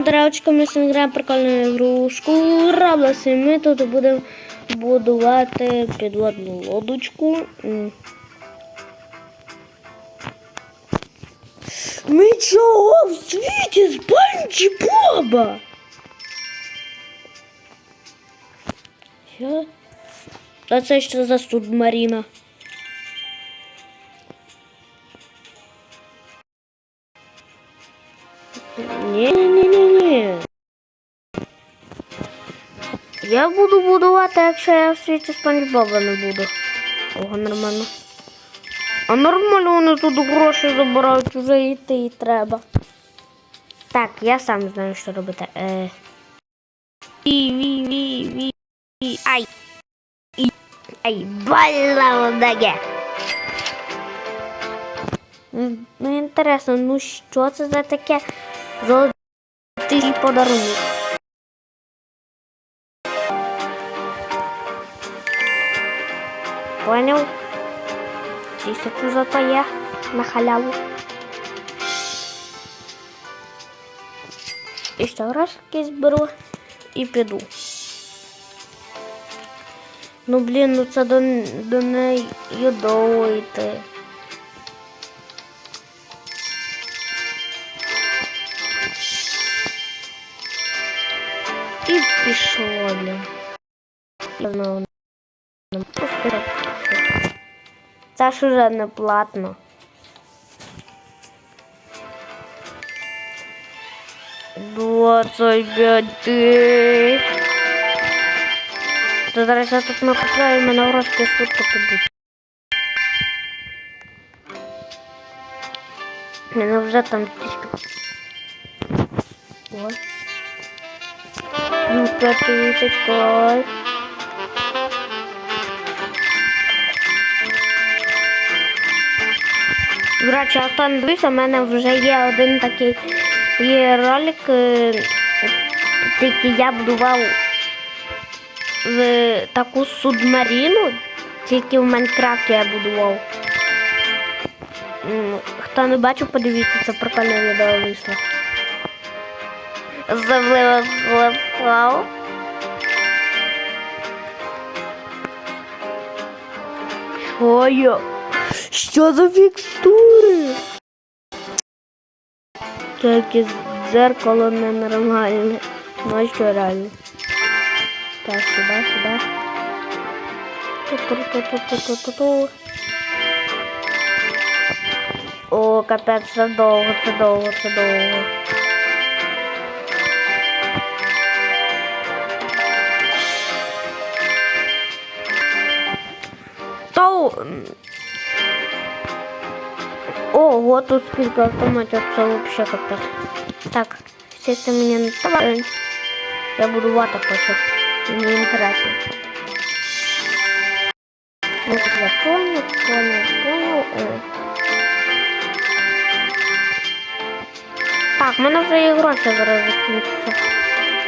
Драчка, ми сьогодні граємо прикольну ігрушку Roblox, і ми тут будемо будувати підводну лодочку. Ми чого в світі з Банджі Боба? А це що за субмарина? Ні-ні-ні-ні. Я буду будувати, якщо я в світі Спанч Боба не буду. Ого, нормально. А нормально вони тут гроші забирають, вже йти треба. Так, я сам знаю, що робити. Е... І, ві, ві, ві, ві. Ай! І, ай, больно в ноге. М, Ну, інтересно, ну що це за таке золотий подарунок? Понял? Тисячу зато є на халяву. І ще раз якийсь беру і піду. Ну блін, ну це до, до неї довго йти. І пішло, блін. Давно воно. Це уже не платно. Двадцять п'ять тисяч. То зараз я тут накупляю, і мене грошки швидко підуть. Мене вже там тисячу. Ось. Ну, п'ять тисяч, До а хто не дивився, в мене вже є один такий є ролик, е, тільки я будував в таку субмарину, тільки в Майнкрафті я будував. Хто не бачив, подивіться, це прикольне відео вийшло. Слав. Що я? Що за фікстури? Тільки дзеркало ненормальне. Ну що реально? Так, сюди, сюди. Ту-ту-ту-ту-ту-ту-ту. О, капець, це довго, це довго, це довго. То... Ого, тут скільки автоматів, це вообще капець. Так, сісти мені не треба. Я будувати хочу. Мені інтересно. Ну, я понял, понял, понял. Е. Так, мене вже є гроші зараз закінчаться.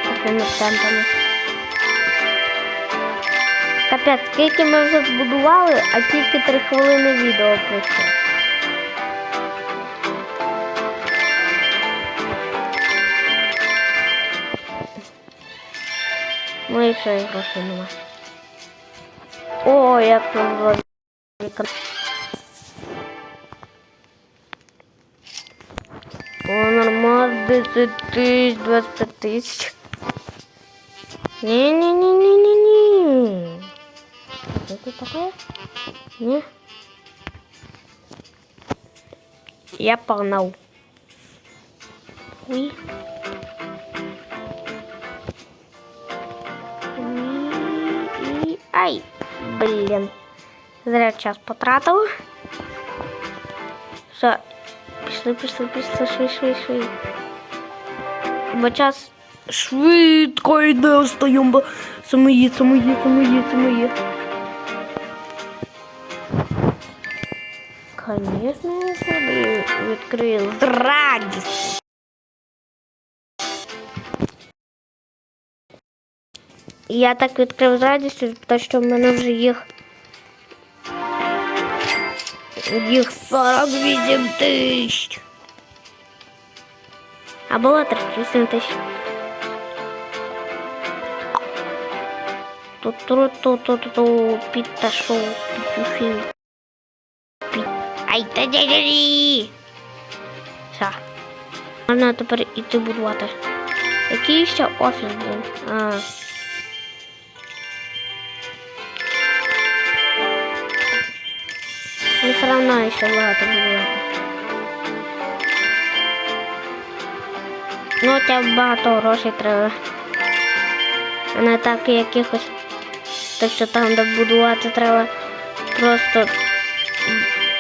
Такими темпами. Капець, скільки ми вже збудували, а тільки 3 хвилини відео пройшло. Ну і все, і грошей нема. О, як там вікна. О, нормально, 10 тисяч, 25 тисяч. Не-не-не-не-не-не. Это такое? Не. Я погнал. Уй. Ай, блин. Зря час потратив. Все. Пішли, пішли, пішли, швидше, швидше. Бо час швидко йде, встаємо, бо це мої, це мої, це мої, це мої. Конечно, я собі відкрию з Я так відкрив з радістю, тому що в мене вже їх їх 48 тисяч. А було 38 тисяч. Ту-ту-ту-ту-ту, підташу, підтуши. Під... Ай, та дядя Все. Можна тепер іти будувати. Який ще офіс, блін? А. Все равно ще багато будувати. Ну, тебе багато грошей треба. А не так якихось. Те, що там де будувати треба просто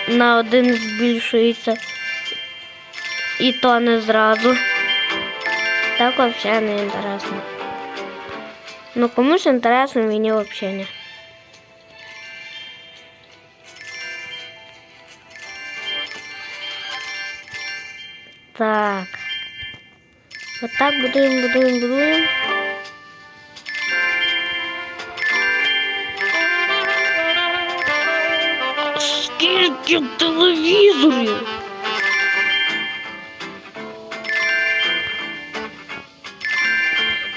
на один збільшується. І то не зразу. Так взагалі не інтересно. Ну комусь інтересно, мені взагалі не. Так. Вот так будуємо, будуємо, будуємо. Скільки телевізорів?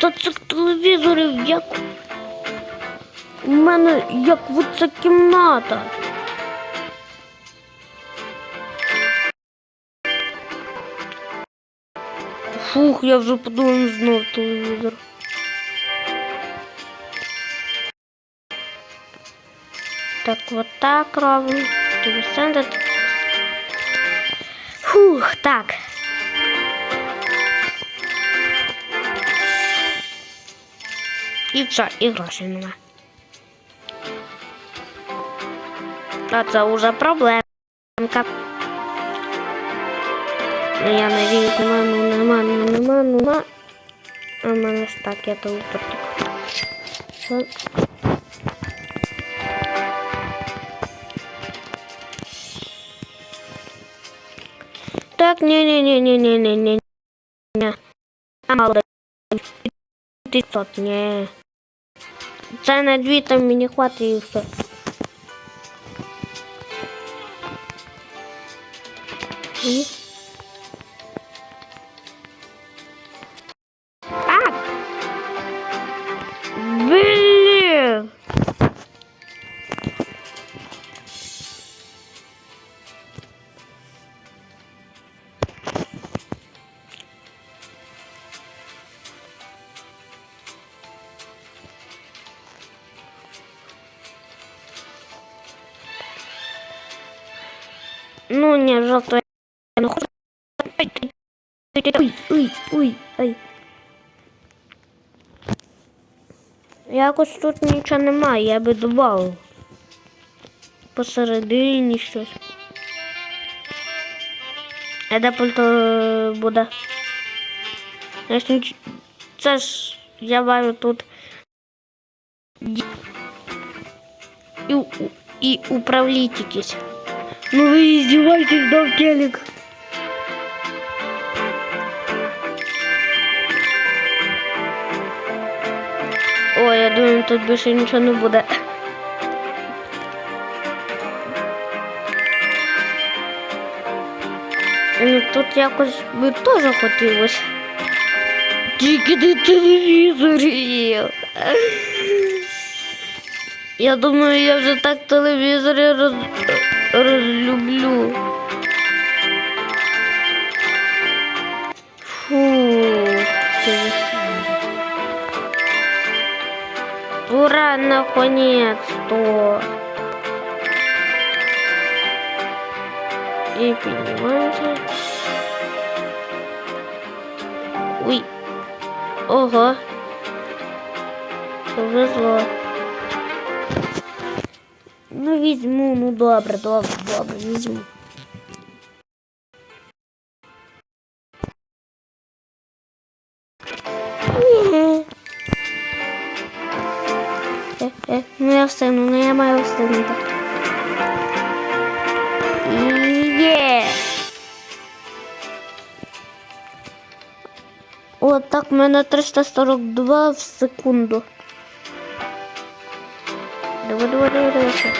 Та цих телевізорів як у мене як оця кімната. Фух, я вже подумав знов телевізор. Так, вот так робимо. Тобі сендер. Фух, так. І все, і грошей нема. А це вже проблемка. Я надіюсь, нема, ну нема, ну нема, ну нема. А мене так, я то упертик. Так, не-не-не-не-не-не-не. Мало. 500, не. Це на дві там мені хватить і все. Ну, не, жовто не хочу. Ой, ой, ой, ой. Якось тут нічого немає, я би додав. Посередині щось. А де пульто буде? Ж ніч- Це ж я бачу тут. І, і управліть якісь. Ну ви издеваетесь, да, телек? Ой, я думаю, тут більше нічого не буде. Ну тут якось би теж хотілося. Тільки не телевізорів. Я думаю, я вже так телевізори роз... розлюблю. Фу. Ура, наконец-то. И поднимаемся. Ой. Ого. Повезло. Ну візьму, ну добре, добре, добре, візьму. Е, е, ну я встигну, ну я маю встигнути. Є. От так, в мене 342 в секунду. Давай, давай, давай, давай. ще.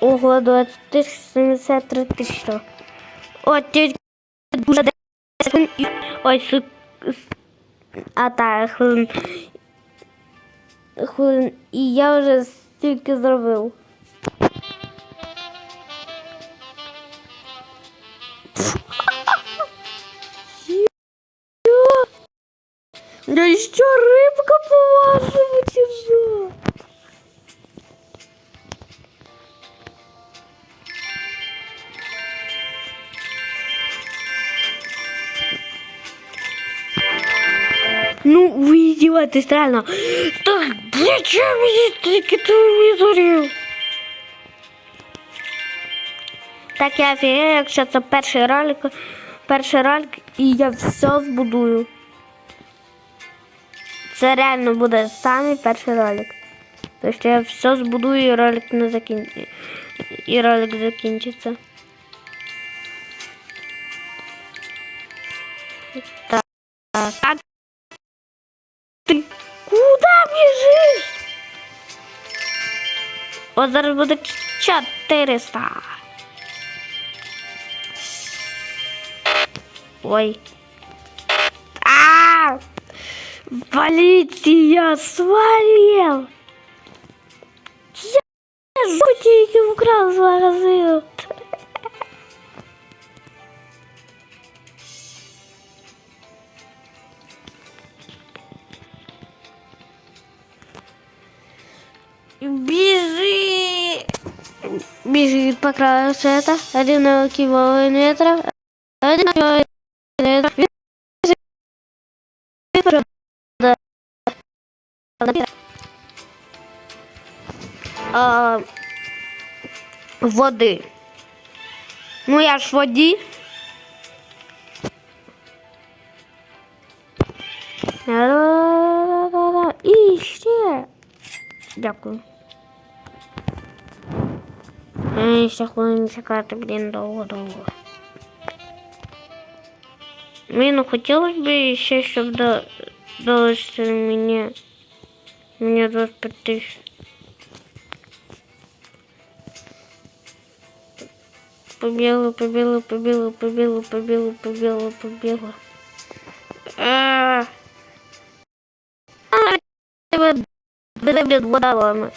Ого, 20 тисяч 73 тисячі. О, тільки дуже 10 хвилин і... Ой, су... с- А так, хвилин. Хвилин. І я вже стільки зробив. Да що рибка по-вашому чи? Ну, ви издеваетесь, реально. Так, зачем мені стільки телевізорів? Так я офігею, якщо це перший ролик, перший ролик, і я все збудую. Це реально буде самий перший ролик. Тобто я все збудую і ролик не закінчиться. І ролик закінчиться. Так. А ти куди біжиш? От зараз буде 400. Ой. Полиция свалил! Я жути жутенький украл два раза. Бежи! Бежит по краю света, одинокий волны метра, одинокий А, води. Ну я ж воді. І ще. Дякую. Ей, ще хвилин чекати, блін, довго-довго. Мені ну, хотілося б ще, щоб до, далося мені, мені 25 тисяч. Побігли, побігли, побігли, побігли, побігли, побігли, побігли. А, а, тебе тебе водолами.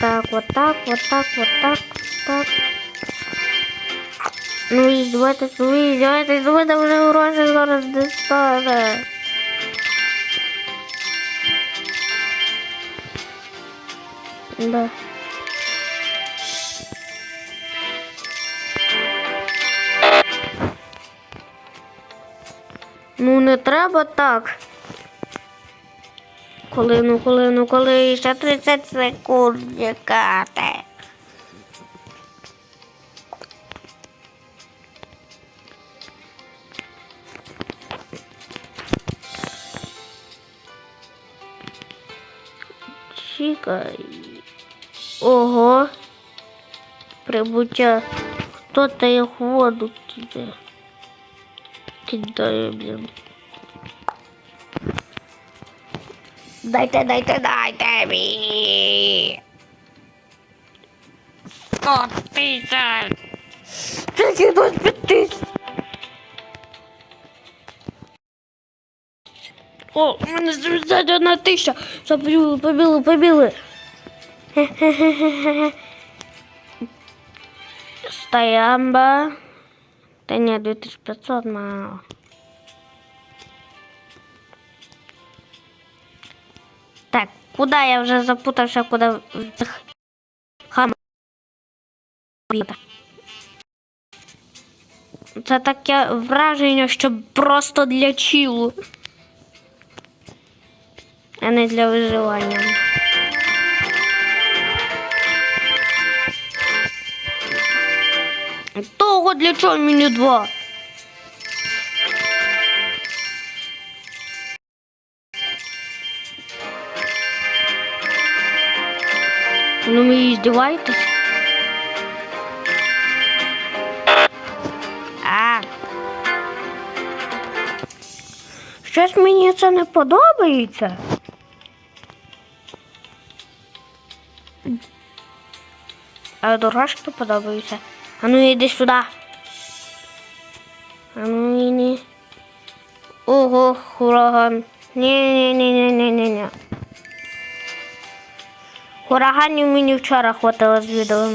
Так, вот так, вот так, вот так, так. Ну і ну і здавайтесь, ну вже гроші зараз не стане. Да. Ну не треба так. Коли, ну коли, ну коли ще 30 секунд чекати. Чекай. Ого. Прибуття. Хто-то їх в воду кидає. Кидає, блін. Дайте, дайте, дайте мені. Сто тисяч. Тільки до тисяч. О, у мене 71 тисяча. Все, побіли, побіли. Хе-хе-хе-хе. Стоямба. Та ні, 2500 мало. Так, куди я вже запутався, куди хам. Це таке враження, що просто для чілу, а не для виживання. Того для чого мені два? Ну, ви издеваетесь? А. Щось мені це не подобається. А дорожки подобаються. А ну іди сюди. А ну ні. Ого, ураган. Ні-ні-ні-ні-ні-ні. Ураганів мені вчора хватило з відео.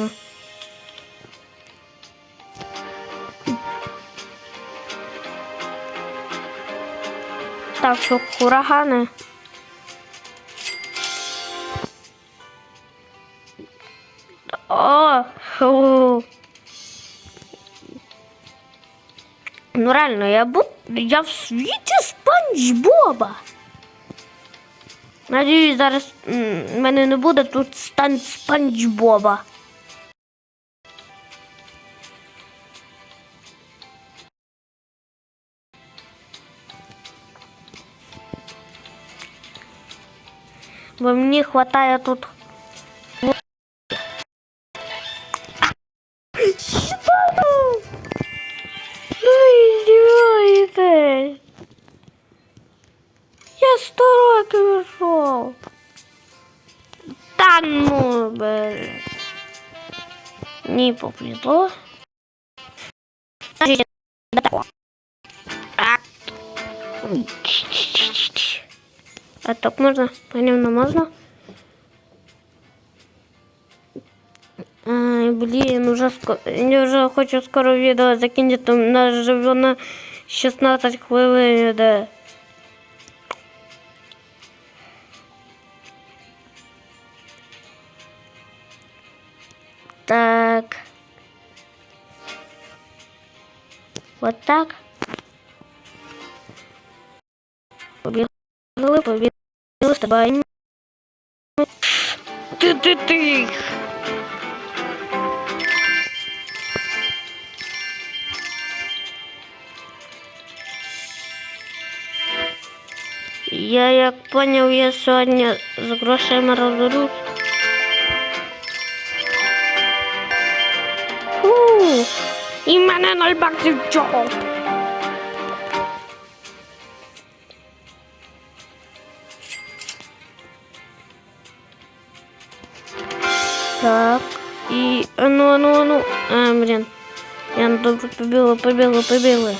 Так що урагани. Ну реально, я бу... я в світі Спанч Боба. Надіюсь, зараз м, мене не буде тут стан Спанч Боба. Бо мені хватає тут. блін, уже ско... я вже хочу скоро відео закінчити, у нас вже воно 16 хвилин іде. Так. Вот так. Побігли, побігли з тобою. Ти-ти-ти! Я як поняв, я сьогодні з грошима розберусь. І мене ноль баксів чого. Так, і ану, ану, ану. А, блін. Я добре побігла, побігла, побігла.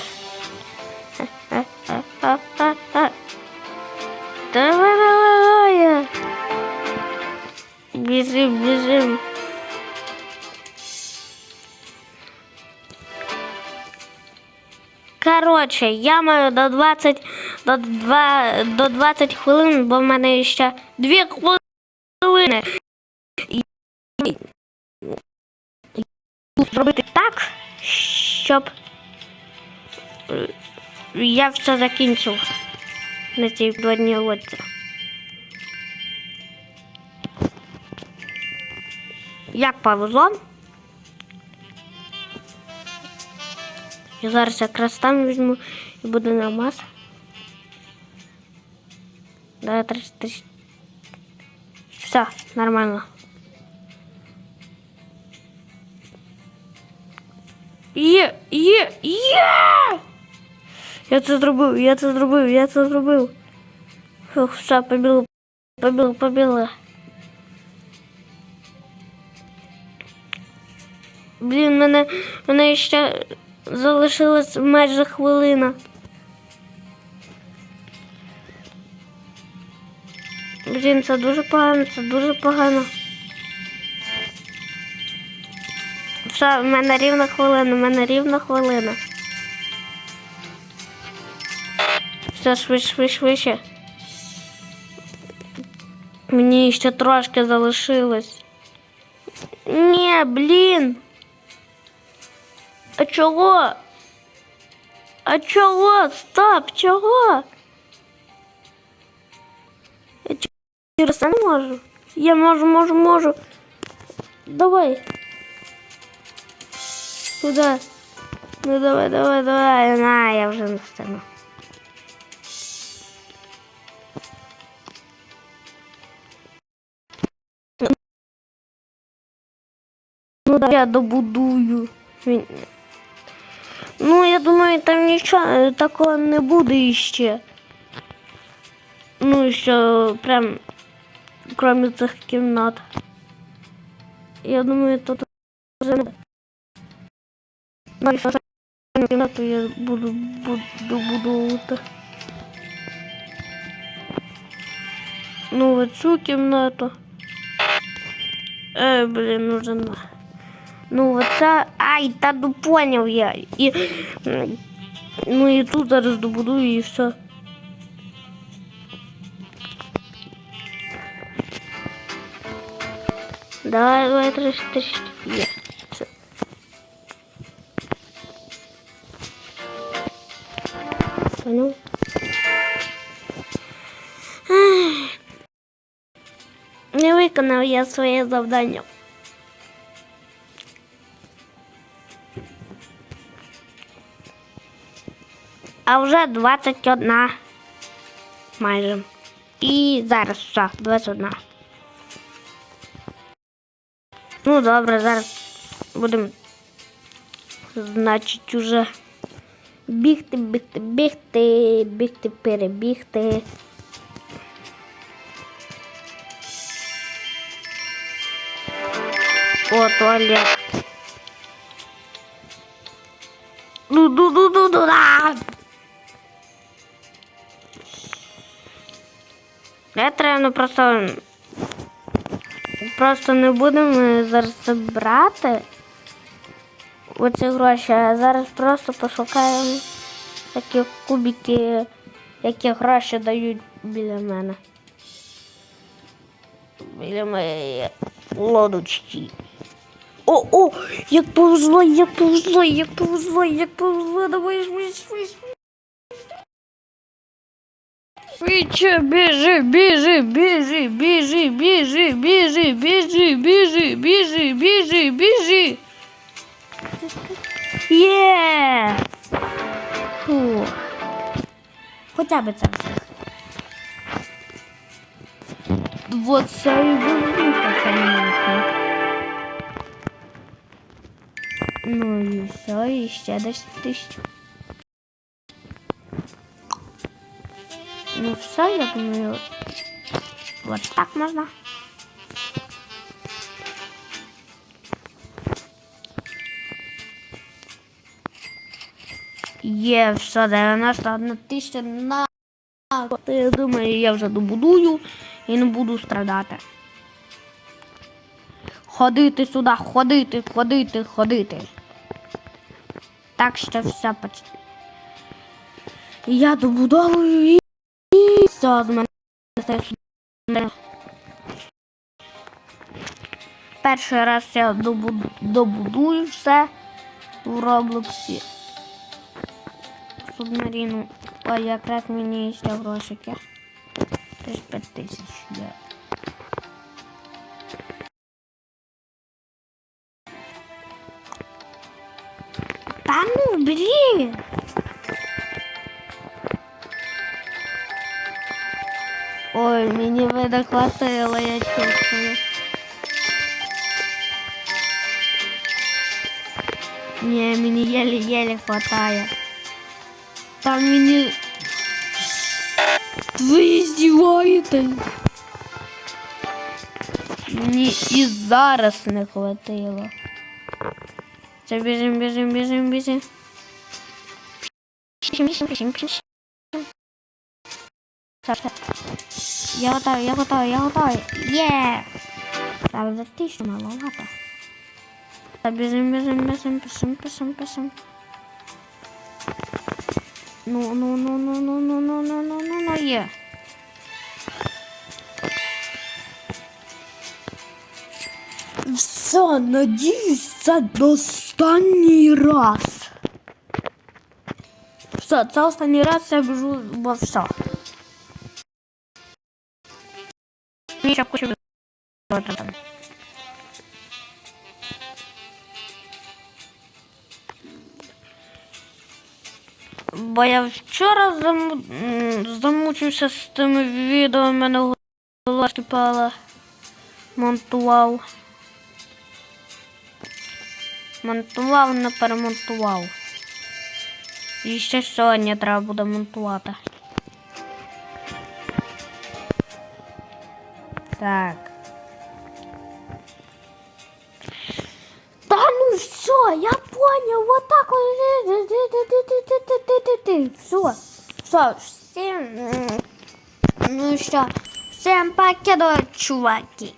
Коротше, я маю до 20, до 2, до 20 хвилин, бо в мене ще 2 хвилини. Зробити так, щоб е, я все закінчив на цій водній лодці. Як повезло. Я зараз якраз там візьму і буде намаз. Да, 30 тисяч. Все, нормально. Є, є, є! Я це зробив, я це зробив, я це зробив. Фух, все, побіло, побіло, побіло. Блін, мене, мене ще залишилась майже хвилина. Блін, це дуже погано, це дуже погано. Все, в мене рівна хвилина, в мене рівна хвилина. Все, швидше, швидше, швидше. Мені ще трошки залишилось. Ні, блін. А чого? А чого? Стоп, чого? Я через не можу. Я можу, можу, можу. Давай. Куда? Ну давай, давай, давай. На, я вже не встану. Ну да, я добудую. Він- Ну, я думаю, там нічого е, такого не буде іще. Ну що прям кроме цих кімнат. Я думаю, тут вже не буде. Ну, кімнату я буду, буду будувати. Ну, оцю кімнату. Е, блін, уже на. Ну, оце. Ай, та ну поняв я. І, м, ну і тут зараз добудую і все. Давай, давай, трішки, трішки. Є. Все. Понял? Ах. Не виконав я своє завдання. А вже 21. Майже. І зараз все, 21. Ну добре, зараз будемо, значить, уже бігти, бігти, бігти, бігти, перебігти. О, туалет. Ну, ну, ну, ну, ну, да. Я треба ну, просто Просто не будемо зараз це брати оці гроші, а зараз просто пошукаємо такі кубики, які гроші дають біля мене. Біля моєї лодочки. О, о, як повезло, як повезло, як повезло, як повезло, давай швидше. Швидше, біжи, біжи, біжи, біжи, біжи, біжи, біжи, біжи, біжи, біжи, біжи. Є! Хоча б це все. Вот це і були. Ну і все, і ще десь тисячу. Ну все, я думаю, вот так можна. Є все 91 тисяча на я думаю, я вже добудую і не буду страдати. Ходити сюди, ходити, ходити, ходити. Так що все почти. Я добудовую і все з. Перший раз я добудую все в Роблоксі. Субмаріну. Ой, якраз мені ще грошики. 35 тисяч когда хватало, я. Не, мне еле-еле хватает. Там мне... Вы издеваетесь? Мне и зараз не хватило. Це бежим, бежим, бежим, бежим. Біжим, біжим, біжим, біжим. Так. Я готовий, я готовий, я готовий. Є! Так, за тисячу маловато. Та біжим, біжим, біжим, пишем, пишем, пишем. Ну, ну, ну, ну, ну, ну, ну, ну, ну, ну, ну, є. Все, надіюсь, це останній раз. Все, це останній раз я біжу, бо все. Мені ще кучу там. Бо я вчора заму... замучився з тими відео, в мене голова кипала. Монтував. Монтував, не перемонтував. І ще сьогодні треба буде монтувати. Так. Та ну все, я понял, вот так вот. Все, все, всем, Ну все. Всем пока, чуваки.